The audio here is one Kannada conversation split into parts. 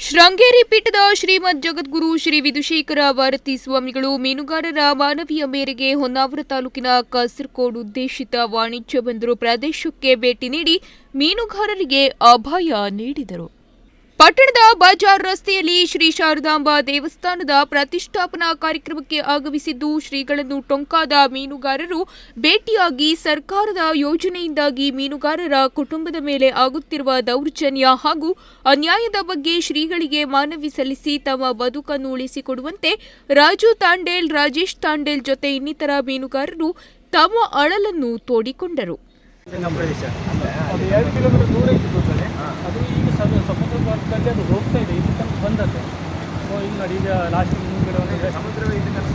ಶೃಂಗೇರಿ ಪೀಠದ ಶ್ರೀಮದ್ ಜಗದ್ಗುರು ಶ್ರೀ ವಿದುಶೇಖರ ಭಾರತಿ ಸ್ವಾಮಿಗಳು ಮೀನುಗಾರರ ಮಾನವೀಯ ಮೇರೆಗೆ ಹೊನ್ನಾವರ ತಾಲೂಕಿನ ಕಾಸರಕೋಡ್ ಉದ್ದೇಶಿತ ವಾಣಿಜ್ಯ ಬಂದರು. ಪ್ರದೇಶಕ್ಕೆ ಭೇಟಿ ನೀಡಿ ಮೀನುಗಾರರಿಗೆ ಅಭಯ ನೀಡಿದರು. ಪಟ್ಟಣದ ಬಜಾರ್ ರಸ್ತೆಯಲ್ಲಿ ಶ್ರೀ ಶಾರದಾಂಬಾ ದೇವಸ್ಥಾನದ ಪ್ರತಿಷ್ಠಾಪನಾ ಕಾರ್ಯಕ್ರಮಕ್ಕೆ ಆಗಮಿಸಿದ್ದು ಶ್ರೀಗಳನ್ನು ಟೊಂಕಾದ ಮೀನುಗಾರರು. ಭೇಟಿಯಾಗಿ ಸರ್ಕಾರದ ಯೋಜನೆಯಿಂದಾಗಿ ಮೀನುಗಾರರ ಕುಟುಂಬದ ಮೇಲೆ ಆಗುತ್ತಿರುವ ದೌರ್ಜನ್ಯ ಹಾಗೂ ಅನ್ಯಾಯದ ಬಗ್ಗೆ ಶ್ರೀಗಳಿಗೆ ಮಾನವಿ ಸಲ್ಲಿಸಿ ತಮ್ಮ ಬದುಕನ್ನು ಉಳಿಸಿಕೊಡುವಂತೆ ರಾಜು ತಾಂಡೇಲ್ ರಾಜೇಶ್ ತಾಂಡೇಲ್ ಜೊತೆ ಇನ್ನಿತರ ಮೀನುಗಾರರು ತಮ್ಮ ಅಳಲನ್ನು ತೋಡಿಕೊಂಡರು ನಮ್ಮ ಪ್ರದೇಶ ಅದು ಎರಡು ಕಿಲೋಮೀಟರ್ ದೂರ ಇತ್ತು ಗೊತ್ತದೆ ಅದು ಈಗ ಸಮ- ಸಮುದ್ರ ಮಾರ್ಗದಲ್ಲಿ ಅದು ಹೋಗ್ತಾ ಇದೆ ಇಲ್ಲಿ ತನಕ ಬಂದದ್ದು ಸೊ ಇಲ್ಲಿ ನೋಡಿ ಈಗ ಲಾಸ್ಟ್ ಮುಂದ್ಗಡೆ ಒಂದು ಸಮುದ್ರವೇ ಇಲ್ಲಿ ತನಕ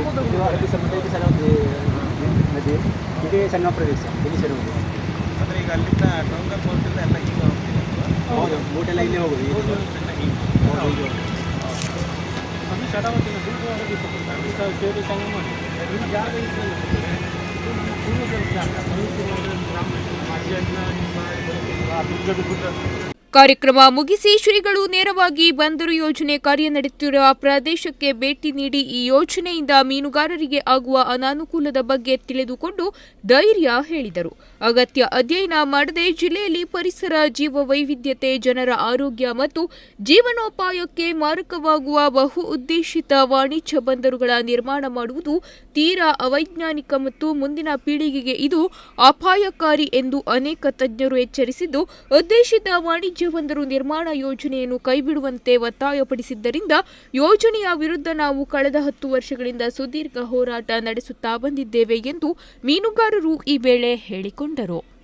ಇದೇ ಸಮುದ್ರ ಇದು ಸಮುದ್ರ ಇಲ್ಲಿ ಸಣ್ಣ ಒಂದು ನದಿ ಇದೇ ಸಣ್ಣ ಪ್ರದೇಶ ಇಲ್ಲಿ ಸೇರುವುದು ಅಂದರೆ ಈಗ ಅಲ್ಲಿಂದ ಟೊಂಗ ಪೋರ್ಟಿಂದ ಎಲ್ಲ ಈಗ ಹೋಗ್ತೀವಿ ಹೌದು ಬೋಟ್ ಎಲ್ಲ ಇಲ್ಲಿ ಹೋಗುದು. ಅದು ಶರಾವತಿ ಸೇರಿ ಸಂಗಮ ಈ ಜಾಗ ಇದೆ ಇದು ಅಜ್ಜನ ನಿಮ್ಮ ದುರ್ಗದ ಗುಡ್ಡ ಕಾರ್ಯಕ್ರಮ ಮುಗಿಸಿ ಶ್ರೀಗಳು ನೇರವಾಗಿ ಬಂದರು ಯೋಜನೆ ಕಾರ್ಯ ನಡೆಯುತ್ತಿರುವ ಪ್ರದೇಶಕ್ಕೆ ಭೇಟಿ ನೀಡಿ ಈ ಯೋಜನೆಯಿಂದ ಮೀನುಗಾರರಿಗೆ ಆಗುವ ಅನಾನುಕೂಲದ ಬಗ್ಗೆ ತಿಳಿದುಕೊಂಡು ಧೈರ್ಯ ಹೇಳಿದರು. ಅಗತ್ಯ ಅಧ್ಯಯನ ಮಾಡದೆ ಜಿಲ್ಲೆಯಲ್ಲಿ ಪರಿಸರ ಜೀವ ವೈವಿಧ್ಯತೆ ಜನರ ಆರೋಗ್ಯ ಮತ್ತು ಜೀವನೋಪಾಯಕ್ಕೆ ಮಾರಕವಾಗುವ ಬಹು ಉದ್ದೇಶಿತ ವಾಣಿಜ್ಯ ಬಂದರುಗಳ ನಿರ್ಮಾಣ ಮಾಡುವುದು ತೀರಾ ಅವೈಜ್ಞಾನಿಕ ಮತ್ತು ಮುಂದಿನ ಪೀಳಿಗೆಗೆ ಇದು ಅಪಾಯಕಾರಿ ಎಂದು ಅನೇಕ ತಜ್ಞರು ಎಚ್ಚರಿಸಿದ್ದು, ಉದ್ದೇಶಿತ ವಾಣಿಜ್ಯ ಬಂದರು ನಿರ್ಮಾಣ ಯೋಜನೆಯನ್ನು ಕೈಬಿಡುವಂತೆ ಒತ್ತಾಯಪಡಿಸಿದ್ದರಿಂದ ಯೋಜನೆಯ ವಿರುದ್ಧ ನಾವು ಕಳೆದ ಹತ್ತು ವರ್ಷಗಳಿಂದ ಸುದೀರ್ಘ ಹೋರಾಟ ನಡೆಸುತ್ತಾ ಬಂದಿದ್ದೇವೆ ಎಂದು ಮೀನುಗಾರರು ಈ ವೇಳೆ ಹೇಳಿಕೊಂಡರು.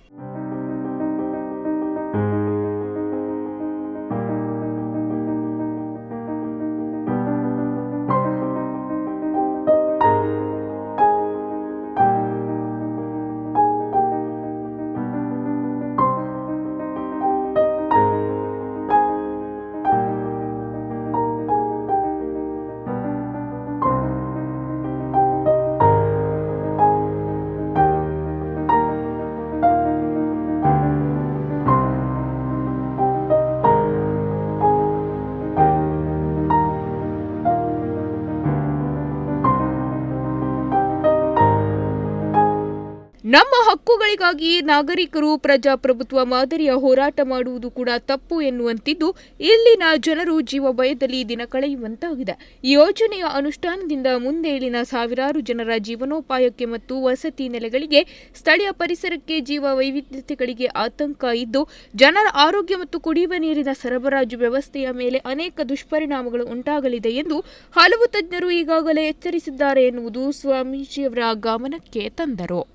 ನಮ್ಮ ಹಕ್ಕುಗಳಿಗಾಗಿ ನಾಗರಿಕರು ಪ್ರಜಾಪ್ರಭುತ್ವ ಮಾದರಿಯ ಹೋರಾಟ ಮಾಡುವುದು ಕೂಡ ತಪ್ಪು ಎನ್ನುವಂತಿದ್ದು ಇಲ್ಲಿನ ಜನರು ಜೀವ ಭಯದಲ್ಲಿ ದಿನ ಕಳೆಯುವಂತಾಗಿದೆ. ಯೋಜನೆಯ ಅನುಷ್ಠಾನದಿಂದ ಮುಂದೇಳಿನ ಸಾವಿರಾರು ಜನರ ಜೀವನೋಪಾಯಕ್ಕೆ ಮತ್ತು ವಸತಿ ನೆಲೆಗಳಿಗೆ, ಸ್ಥಳೀಯ ಪರಿಸರಕ್ಕೆ ಜೀವ ವೈವಿಧ್ಯತೆಗಳಿಗೆ ಆತಂಕ ಇದ್ದು, ಜನರ ಆರೋಗ್ಯ ಮತ್ತು ಕುಡಿಯುವ ನೀರಿನ ಸರಬರಾಜು ವ್ಯವಸ್ಥೆಯ ಮೇಲೆ ಅನೇಕ ದುಷ್ಪರಿಣಾಮಗಳು ಉಂಟಾಗಲಿದೆ ಎಂದು ಹಲವು ತಜ್ಞರು ಈಗಾಗಲೇ ಎಚ್ಚರಿಸಿದ್ದಾರೆ ಎನ್ನುವುದು ಸ್ವಾಮೀಜಿಯವರ ಗಮನಕ್ಕೆ ತಂದರು.